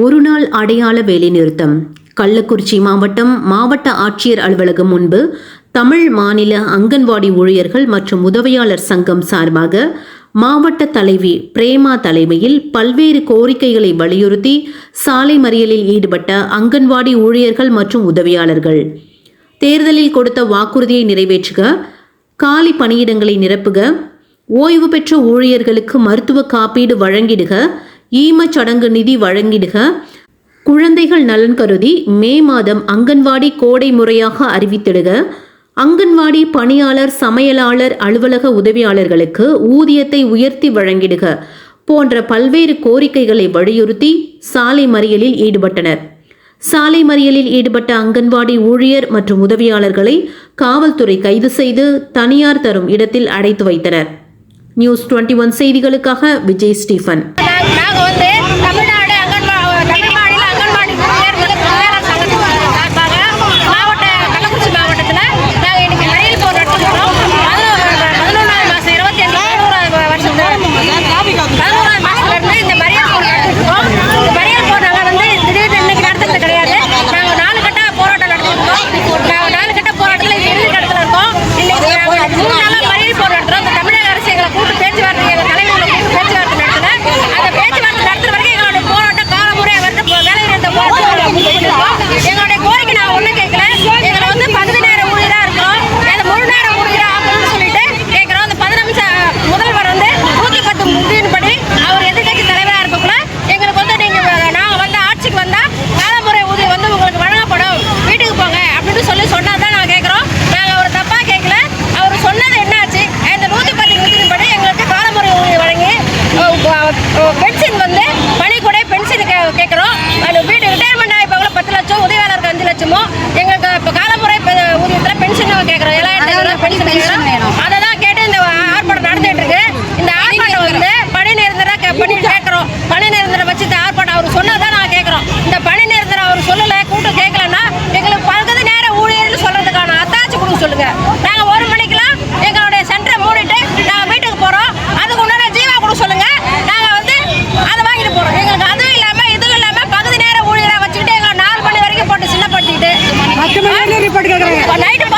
ஒரு நாள் அடையாள வேலைநிறுத்தம். கள்ளக்குறிச்சி மாவட்டம் மாவட்ட ஆட்சியர் அலுவலகம் முன்பு தமிழ் மாநில அங்கன்வாடி ஊழியர்கள் மற்றும் உதவியாளர் சங்கம் சார்பாக மாவட்ட தலைவி பிரேமா தலைமையில் பல்வேறு கோரிக்கைகளை வலியுறுத்தி சாலை மறியலில் ஈடுபட்ட அங்கன்வாடி ஊழியர்கள் மற்றும் உதவியாளர்கள். தேர்தலில் கொடுத்த வாக்குறுதியை நிறைவேற்றுக காலி பணியிடங்களை நிரப்புக ஓய்வு பெற்ற ஊழியர்களுக்கு மருத்துவ காப்பீடு வழங்கிடுக ஈமச் சடங்கு நிதி வழங்கிடுக. குழந்தைகள் நலன் கருதி மே மாதம் அங்கன்வாடி கோடை முறையாக அறிவித்திடுக. அங்கன்வாடி பணியாளர் சமையலாளர் அலுவலக உதவியாளர்களுக்கு ஊதியத்தை உயர்த்தி வழங்கிடுக போன்ற பல்வேறு கோரிக்கைகளை வலியுறுத்தி சாலை மறியலில் ஈடுபட்டனர். சாலை மறியலில் ஈடுபட்ட அங்கன்வாடி ஊழியர் மற்றும் உதவியாளர்களை காவல்துறை கைது செய்து தனியார் தரும் இடத்தில் அடைத்து வைத்தனர். நியூஸ் டுவெண்ட்டி ஒன் செய்திகளுக்காக விஜய் ஸ்டீஃபன். வந்து மெடிசன் வந்து போட்டு கேட்குறாங்க நைட்டு